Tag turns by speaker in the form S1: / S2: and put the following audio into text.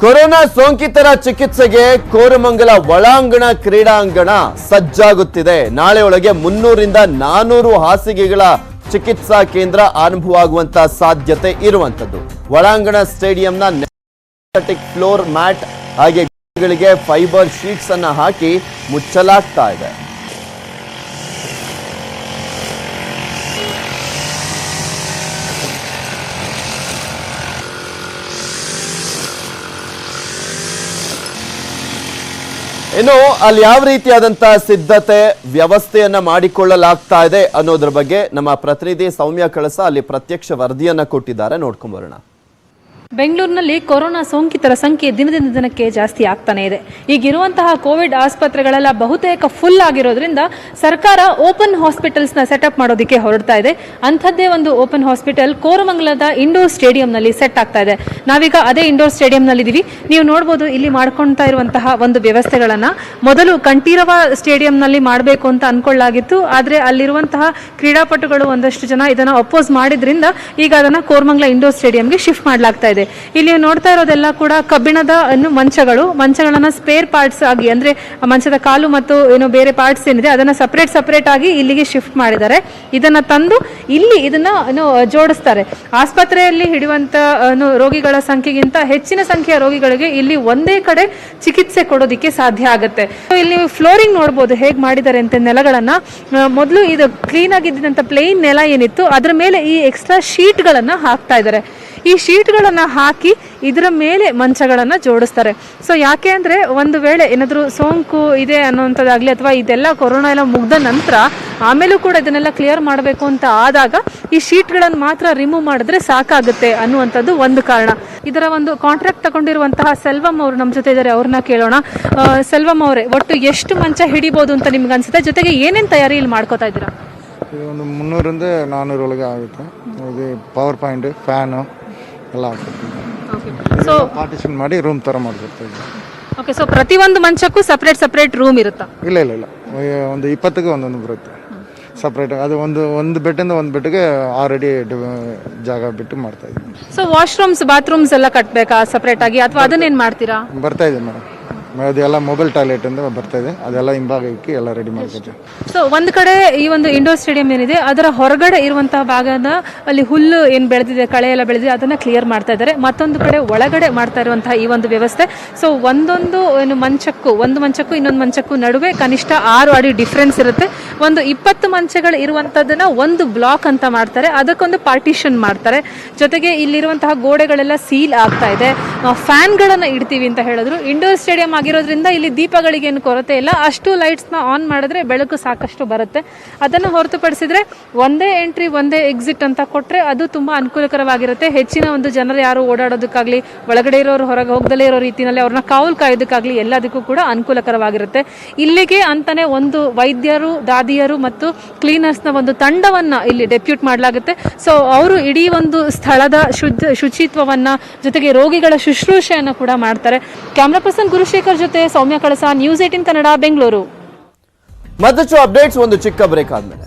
S1: Corona ಸೋಂಕಿತರ ಚಿಕಿತ್ಸೆಗೆ ಕೋರಮಂಗಲ ಒಳಾಂಗಣ ಕ್ರೀಡಾಂಗಣ ಸಜ್ಜಾಗುತ್ತಿದೆ. ನಾಳೆ ಒಳಗೆ ಮುನ್ನೂರಿಂದ ನಾನೂರು ಹಾಸಿಗೆಗಳ ಚಿಕಿತ್ಸಾ ಕೇಂದ್ರ ಆರಂಭವಾಗುವಂತಹ ಸಾಧ್ಯತೆ ಇರುವಂತದ್ದು. ಒಳಾಂಗಣ ಸ್ಟೇಡಿಯಂನ ಫ್ಲೋರ್ ಮ್ಯಾಟ್ ಹಾಗೆ ಫೈಬರ್ ಶೀಟ್ಸ್ ಅನ್ನ ಹಾಕಿ ಮುಚ್ಚಲಾಗ್ತಾ ಇದೆ. ಇನ್ನು ಅಲ್ಲಿ ಯಾವ ರೀತಿಯಾದಂತ ಸಿದ್ಧತೆ, ವ್ಯವಸ್ಥೆಯನ್ನ ಮಾಡಿಕೊಳ್ಳಲಾಗ್ತಾ ಇದೆ ಅನ್ನೋದ್ರ ಬಗ್ಗೆ ನಮ್ಮ ಪ್ರತಿನಿಧಿ ಸೌಮ್ಯ ಕಳಸ ಅಲ್ಲಿ ಪ್ರತ್ಯಕ್ಷ ವರದಿಯನ್ನ ಕೊಟ್ಟಿದ್ದಾರೆ. ನೋಡ್ಕೊಂಡ್ ಬರೋಣ.
S2: ಬೆಂಗಳೂರಿನಲ್ಲಿ ಕೊರೋನಾ ಸೋಂಕಿತರ ಸಂಖ್ಯೆ ದಿನದಿಂದ ದಿನಕ್ಕೆ ಜಾಸ್ತಿ ಆಗ್ತಾನೆ ಇದೆ. ಈಗಿರುವಂತಹ ಕೋವಿಡ್ ಆಸ್ಪತ್ರೆಗಳೆಲ್ಲ ಬಹುತೇಕ ಫುಲ್ ಆಗಿರೋದ್ರಿಂದ ಸರ್ಕಾರ ಓಪನ್ ಹಾಸ್ಪಿಟಲ್ಸ್ನ ಸೆಟಪ್ ಮಾಡೋದಕ್ಕೆ ಹೊರಡ್ತಾ ಇದೆ. ಅಂಥದ್ದೇ ಒಂದು ಓಪನ್ ಹಾಸ್ಪಿಟಲ್ ಕೋರಮಂಗಲದ ಇಂಡೋರ್ ಸ್ಟೇಡಿಯಂನಲ್ಲಿ ಸೆಟ್ ಆಗ್ತಾ ಇದೆ. ನಾವೀಗ ಅದೇ ಇಂಡೋರ್ ಸ್ಟೇಡಿಯಂನಲ್ಲಿ ಇದೀವಿ ನೀವು ನೋಡ್ಬೋದು ಇಲ್ಲಿ ಮಾಡ್ಕೊಳ್ತಾ ಇರುವಂತಹ ಒಂದು ವ್ಯವಸ್ಥೆಗಳನ್ನ. ಮೊದಲು ಕಂಠೀರವ ಸ್ಟೇಡಿಯಂನಲ್ಲಿ ಮಾಡಬೇಕು ಅಂತ ಅನ್ಕೊಳ್ಳಾಗಿತ್ತು. ಆದರೆ ಅಲ್ಲಿರುವಂತಹ ಕ್ರೀಡಾಪಟುಗಳು ಒಂದಷ್ಟು ಜನ ಇದನ್ನ ಅಪೋಸ್ ಮಾಡಿದ್ರಿಂದ ಈಗ ಅದನ್ನ ಕೋರಮಂಗಲ ಇಂಡೋರ್ ಸ್ಟೇಡಿಯಂಗೆ ಶಿಫ್ಟ್ ಮಾಡಲಾಗ್ತಾ ಇದೆ. ಇಲ್ಲಿ ನೋಡ್ತಾ ಇರೋದೆಲ್ಲ ಕೂಡ ಕಬ್ಬಿಣದ ಮಂಚಗಳು, ಮಂಚಗಳನ್ನ ಸ್ಪೇರ್ ಪಾರ್ಟ್ಸ್ ಆಗಿ, ಅಂದ್ರೆ ಮಂಚದ ಕಾಲು ಮತ್ತು ಏನು ಬೇರೆ ಪಾರ್ಟ್ಸ್ ಏನಿದೆ, ಅದನ್ನ ಸಪರೇಟ್ ಸಪರೇಟ್ ಆಗಿ ಇಲ್ಲಿಗೆ ಶಿಫ್ಟ್ ಮಾಡಿದ್ದಾರೆ. ಇದನ್ನ ತಂದು ಇಲ್ಲಿ ಇದನ್ನ ಏನು ಜೋಡಿಸ್ತಾರೆ. ಆಸ್ಪತ್ರೆಯಲ್ಲಿ ಹಿಡಿಯುವಂತ ಏನು ರೋಗಿಗಳ ಸಂಖ್ಯೆಗಿಂತ ಹೆಚ್ಚಿನ ಸಂಖ್ಯೆಯ ರೋಗಿಗಳಿಗೆ ಇಲ್ಲಿ ಒಂದೇ ಕಡೆ ಚಿಕಿತ್ಸೆ ಕೊಡೋದಿಕ್ಕೆ ಸಾಧ್ಯ ಆಗುತ್ತೆ. ಇಲ್ಲಿ ನೀವು ಫ್ಲೋರಿಂಗ್ ನೋಡ್ಬೋದು ಹೇಗೆ ಮಾಡಿದ್ದಾರೆ ಅಂತ ನೆಲಗಳನ್ನ. ಮೊದಲು ಇದು ಕ್ಲೀನ್ ಆಗಿದ್ದಂತ ಪ್ಲೇನ್ ನೆಲ ಏನಿತ್ತು, ಅದರ ಮೇಲೆ ಈ ಎಕ್ಸ್ಟ್ರಾ ಶೀಟ್ಗಳನ್ನ ಹಾಕ್ತಾ ಇದ್ದಾರೆ. ಈ ಶೀಟ್ಗಳನ್ನು ಹಾಕಿ ಇದರ ಮೇಲೆ ಮಂಚಗಳನ್ನು ಜೋಡಿಸ್ತಾರೆ. ಸೊ ಯಾಕೆ ಅಂದರೆ ಒಂದು ವೇಳೆ ಏನಾದರೂ ಸೋಂಕು ಇದೆ ಅನ್ನೋಂಥದ್ದಾಗ್ಲಿ ಅಥವಾ ಇದೆಲ್ಲ ಕೊರೋನಾ ಎಲ್ಲ ಮುಗ್ದ ನಂತರ ಆಮೇಲೂ ಕೂಡ ಇದನ್ನೆಲ್ಲ ಕ್ಲಿಯರ್ ಮಾಡಬೇಕು ಅಂತ ಆದಾಗ ಈ ಶೀಟ್ಗಳನ್ನು ಮಾತ್ರ ರಿಮೂವ್ ಮಾಡಿದ್ರೆ ಸಾಕಾಗುತ್ತೆ ಅನ್ನುವಂಥದ್ದು ಒಂದು ಕಾರಣ. ಇದರ ಒಂದು ಕಾಂಟ್ರಾಕ್ಟ್ ತಗೊಂಡಿರುವಂತಹ ಸೆಲ್ವಂ ಅವರು ನಮ್ಮ ಜೊತೆ ಇದ್ದಾರೆ, ಅವ್ರನ್ನ ಕೇಳೋಣ. ಸೆಲ್ವಂ ಅವರೇ, ಒಟ್ಟು ಎಷ್ಟು ಮಂಚ ಹಿಡಿಬೋದು ಅಂತ ನಿಮ್ಗೆ ಅನ್ಸುತ್ತೆ? ಜೊತೆಗೆ ಏನೇನು ತಯಾರಿ ಇಲ್ಲಿ ಮಾಡ್ಕೋತಾ ಇದ್ದೀರಾ?
S3: ಇದು ಒಂದು ಮುನ್ನೂರಿಂದ ನಾನ್ನೂರೊಳಗೆ ಆಗುತ್ತೆ. ಇದು ಪವರ್ ಪಾಯಿಂಟ್ ಫ್ಯಾನು ಎಲ್ಲ
S2: ಸೊ
S3: ಪಾರ್ಟಿಷನ್ ಮಾಡಿ ರೂಮ್ ಥರ ಮಾಡಿಬಿಡ್ತೀವಿ
S2: ಓಕೆ ಸೊ ಪ್ರತಿಯೊಂದು ಮಂಚಕ್ಕೂ ಸಪ್ರೇಟ್ ಸಪ್ರೇಟ್ ರೂಮ್ ಇರುತ್ತಾ?
S3: ಇಲ್ಲ ಇಲ್ಲ ಇಲ್ಲ. ಒಂದು ಇಪ್ಪತ್ತಿಗೆ ಒಂದೊಂದು ಬರುತ್ತೆ. ಸಪ್ರೇಟ್ ಅದು ಒಂದು ಒಂದು ಬೆಡ್ಡಿಂದ ಒಂದು ಬೆಡ್ಗೆ ಆಲ್ರೆಡಿ ಜಾಗ ಬಿಟ್ಟು ಮಾಡ್ತಾ ಇದ್ದೀವಿ
S2: ಸೊ ವಾಶ್ರೂಮ್ಸ್ ಬಾತ್ರೂಮ್ಸ್ ಎಲ್ಲ ಕಟ್ಟಬೇಕಾ ಸಪ್ರೇಟ್ ಆಗಿ? ಅಥವಾ ಅದನ್ನೇನ್ ಮಾಡ್ತೀರಾ?
S3: ಬರ್ತಾ ಇದೆ ಮೇಡಮ್. ಅದೆಲ್ಲ ಮೊಬೈಲ್ ಟಾಯ್ಲೆಟ್ ಅಂತ ಬರ್ತಾ ಇದೆ. ಅದೆಲ್ಲ ಹಿಂಭಾಗಕ್ಕೆ ಎಲ್ಲ ರೆಡಿ ಮಾಡ್ಕೊತೀವಿ.
S2: ಸೊ ಒಂದ್ ಕಡೆ ಈ ಒಂದು ಇಂಡೋರ್ ಸ್ಟೇಡಿಯಂ ಏನಿದೆ, ಅದರ ಹೊರಗಡೆ ಇರುವಂತಹ ಭಾಗನ ಅಲ್ಲಿ ಹುಲ್ಲು ಏನ್ ಬೆಳೆದಿದೆ, ಕಳೆ ಎಲ್ಲ ಬೆಳೆದಿದೆ, ಅದನ್ನ ಕ್ಲಿಯರ್ ಮಾಡ್ತಾ ಇದ್ದಾರೆ. ಮತ್ತೊಂದು ಕಡೆ ಒಳಗಡೆ ಮಾಡ್ತಾ ಇರುವಂತಹ ಈ ಒಂದು ವ್ಯವಸ್ಥೆ. ಸೊ ಒಂದೊಂದು, ಏನು, ಮಂಚಕ್ಕೂ, ಒಂದು ಮಂಚಕ್ಕೂ ಇನ್ನೊಂದು ಮಂಚಕ್ಕೂ ನಡುವೆ ಕನಿಷ್ಠ ಆರು ಅಡಿ ಡಿಫ್ರೆನ್ಸ್ ಇರುತ್ತೆ. ಒಂದು ಇಪ್ಪತ್ತು ಮಂಚಗಳು ಇರುವಂತದನ್ನ ಒಂದು ಬ್ಲಾಕ್ ಅಂತ ಮಾಡ್ತಾರೆ. ಅದಕ್ಕೊಂದು ಪಾರ್ಟಿಷನ್ ಮಾಡ್ತಾರೆ. ಜೊತೆಗೆ ಇಲ್ಲಿರುವಂತಹ ಗೋಡೆಗಳೆಲ್ಲ ಸೀಲ್ ಆಗ್ತಾ ಇದೆ. ಫ್ಯಾನ್ಗಳನ್ನ ಇಡ್ತೀವಿ ಅಂತ ಹೇಳಿದ್ರು. ಇಂಡೋರ್ ಸ್ಟೇಡಿಯಂ ಆಗಿರೋದ್ರಿಂದ ಇಲ್ಲಿ ದೀಪಗಳಿಗೇನು ಕೊರತೆ ಇಲ್ಲ. ಅಷ್ಟು ಲೈಟ್ಸ್ನ ಆನ್ ಮಾಡಿದ್ರೆ ಬೆಳಕು ಸಾಕಷ್ಟು ಬರುತ್ತೆ. ಅದನ್ನು ಹೊರತುಪಡಿಸಿದ್ರೆ ಒಂದೇ ಎಂಟ್ರಿ ಒಂದೇ ಎಕ್ಸಿಟ್ ಅಂತ ಕೊಟ್ಟರೆ ಅದು ತುಂಬ ಅನುಕೂಲಕರವಾಗಿರುತ್ತೆ. ಹೆಚ್ಚಿನ ಒಂದು ಜನರು ಯಾರು ಓಡಾಡೋದಕ್ಕಾಗಲಿ, ಒಳಗಡೆ ಇರೋರು ಹೊರಗೆ ಹೋಗದಲ್ಲೇ ಇರೋ ರೀತಿಯಲ್ಲಿ ಅವ್ರನ್ನ ಕಾವಲು ಕಾಯೋದಕ್ಕಾಗಲಿ ಎಲ್ಲದಕ್ಕೂ ಕೂಡ ಅನುಕೂಲಕರವಾಗಿರುತ್ತೆ. ಇಲ್ಲಿಗೆ ಅಂತಾನೆ ಒಂದು ವೈದ್ಯರು, ದಾದಿಯರು ಮತ್ತು ಕ್ಲೀನರ್ಸ್ನ ಒಂದು ತಂಡವನ್ನ ಇಲ್ಲಿ ಡೆಪ್ಯೂಟ್ ಮಾಡಲಾಗುತ್ತೆ. ಸೊ ಅವರು ಇಡೀ ಒಂದು ಸ್ಥಳದ ಶುದ್ಧ ಶುಚಿತ್ವವನ್ನ ಜೊತೆಗೆ ರೋಗಿಗಳ ಶುಶ್ರೂಷೆಯನ್ನು ಕೂಡ ಮಾಡ್ತಾರೆ. ಕ್ಯಾಮ್ರಾ ಪರ್ಸನ್ ಗುರುಶೇಖರ್ ಜೊತೆ ಸೌಮ್ಯ ಕಳಸ ನ್ಯೂಸ್ ಏಟಿನ್ ಕನ್ನಡ ಬೆಂಗಳೂರು.
S1: ಮತ್ತಷ್ಟು ಅಪ್ಡೇಟ್ಸ್ ಒಂದು ಚಿಕ್ಕ ಬ್ರೇಕ್ ಆದ್ಮೇಲೆ.